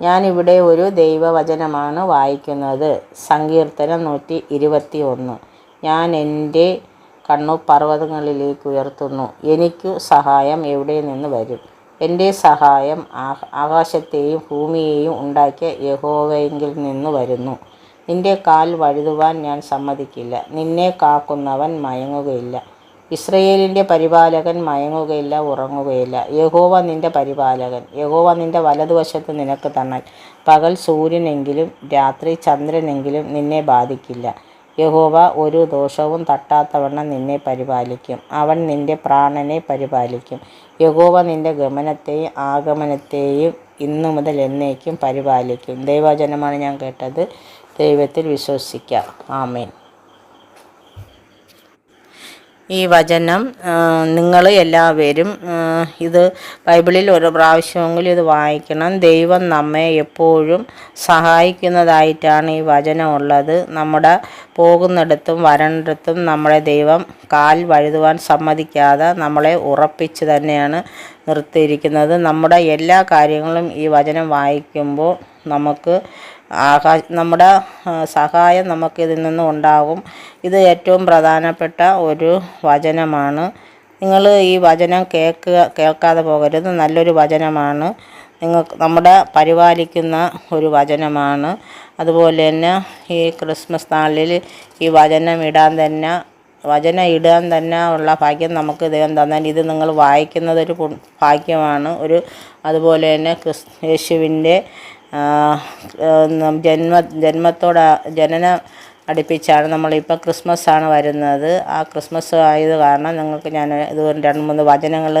ഞാനിവിടെ ഒരു ദൈവവചനമാണ് വായിക്കുന്നത്. സങ്കീർത്തനം നൂറ്റി ഇരുപത്തി ഒന്ന് ഞാൻ എന്റെ കണ്ണു പർവതങ്ങളിലേക്ക് ഉയർത്തുന്നു എനിക്കു സഹായം എവിടെ നിന്ന് വരും? എന്റെ സഹായം ആകാശത്തെയും ഭൂമിയെയും ഉണ്ടാക്കിയ യഹോവയെങ്കിൽ നിന്ന് വരുന്നു. നിന്റെ കാൽ വഴുതുവാൻ ഞാൻ സമ്മതിക്കില്ല. നിന്നെ കാക്കുന്നവൻ മയങ്ങുകയില്ല. ഇസ്രയേലിന്റെ പരിപാലകൻ മയങ്ങുകയില്ല ഉറങ്ങുകയില്ല. യഹോവ നിന്റെ പരിപാലകൻ. യഹോവ നിന്റെ വലതുവശത്ത് നിനക്ക് തന്നാൽ പകൽ സൂര്യനെങ്കിലും രാത്രി ചന്ദ്രനെങ്കിലും നിന്നെ ബാധിക്കില്ല. യഹോവ ഒരു ദോഷവും തട്ടാത്തവണ്ണം നിന്നെ പരിപാലിക്കും. അവൻ നിന്റെ പ്രാണനെ പരിപാലിക്കും. യഹോവ നിന്റെ ഗമനത്തെയും ആഗമനത്തെയും ഇന്നു മുതൽ എന്നേക്കും പരിപാലിക്കും. ദൈവജനമാണ് ഞാൻ കേട്ടത്. ദൈവത്തിൽ വിശ്വസിക്കാം. ആമേൻ. ഈ വചനം നിങ്ങൾ എല്ലാവരും ഇത് ബൈബിളിൽ ഒരു പ്രാവശ്യമെങ്കിലും ഇത് വായിക്കണം. ദൈവം നമ്മെ എപ്പോഴും സഹായിക്കുന്നതായിട്ടാണ് ഈ വചനം ഉള്ളത്. നമ്മുടെ പോകുന്നിടത്തും വരണ്ടിടത്തും നമ്മളെ ദൈവം കാൽ വഴുതുവാൻ സമ്മതിക്കാതെ നമ്മളെ ഉറപ്പിച്ച് തന്നെയാണ് നിർത്തിയിരിക്കുന്നത്. നമ്മുടെ എല്ലാ കാര്യങ്ങളും ഈ വചനം വായിക്കുമ്പോൾ നമുക്ക് ആകാ നമ്മുടെ സഹായം നമുക്കിതിൽ നിന്നും ഉണ്ടാകും. ഇത് ഏറ്റവും പ്രധാനപ്പെട്ട ഒരു വചനമാണ്. നിങ്ങൾ ഈ വചനം കേൾക്കുക കേൾക്കാതെ പോകരുത്. നല്ലൊരു വചനമാണ്. നിങ്ങൾക്ക് നമ്മുടെ പരിപാലിക്കുന്ന ഒരു വചനമാണ്. അതുപോലെ തന്നെ ഈ ക്രിസ്മസ് നാളിൽ ഈ വചനം ഇടാൻ തന്നെ വചനം ഇടാൻ തന്നെ ഉള്ള ഭാഗ്യം നമുക്ക് ദൈവം തന്നാൽ ഇത് നിങ്ങൾ വായിക്കുന്നത് ഒരു ഭാഗ്യമാണ്. ഒരു അതുപോലെ തന്നെ ക്രിസ് യേശുവിന്റെ ജന്മ ജന്മത്തോട് ജനന അടുപ്പിച്ചാണ് നമ്മളിപ്പോൾ ക്രിസ്മസ് ആണ് വരുന്നത്. ആ ക്രിസ്മസ് ആയത് കാരണം നിങ്ങൾക്ക് ഞാൻ ഇത് രണ്ട് മൂന്ന് വചനങ്ങൾ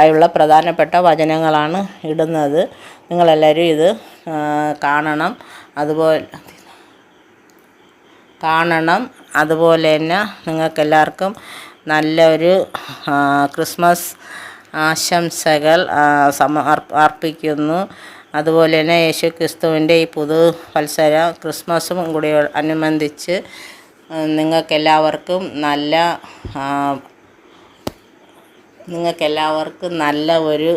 ആയുള്ള പ്രധാനപ്പെട്ട വചനങ്ങളാണ് ഇടുന്നത്. നിങ്ങളെല്ലാവരും ഇത് കാണണം. അതുപോലെ കാണണം. അതുപോലെ തന്നെ നിങ്ങൾക്കെല്ലാവർക്കും നല്ലൊരു ക്രിസ്മസ് ആശംസകൾ സമർപ്പിക്കുന്നു അതുപോലെ തന്നെ യേശു ക്രിസ്തുവിന്റെ ഈ പുതു മത്സര ക്രിസ്മസും കൂടി അനുബന്ധിച്ച് നിങ്ങൾക്കെല്ലാവർക്കും നല്ല നിങ്ങൾക്കെല്ലാവർക്കും നല്ല ഒരു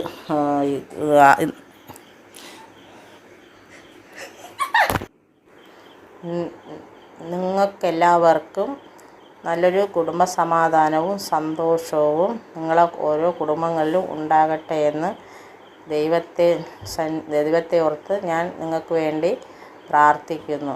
നിങ്ങൾക്കെല്ലാവർക്കും നല്ലൊരു കുടുംബ സമാധാനവും സന്തോഷവും നിങ്ങളെ ഓരോ കുടുംബങ്ങളിലും ഉണ്ടാകട്ടെ എന്ന് ദൈവത്തെ ദൈവത്തെ ഓർത്ത് ഞാൻ നിങ്ങൾക്ക് വേണ്ടി പ്രാർത്ഥിക്കുന്നു.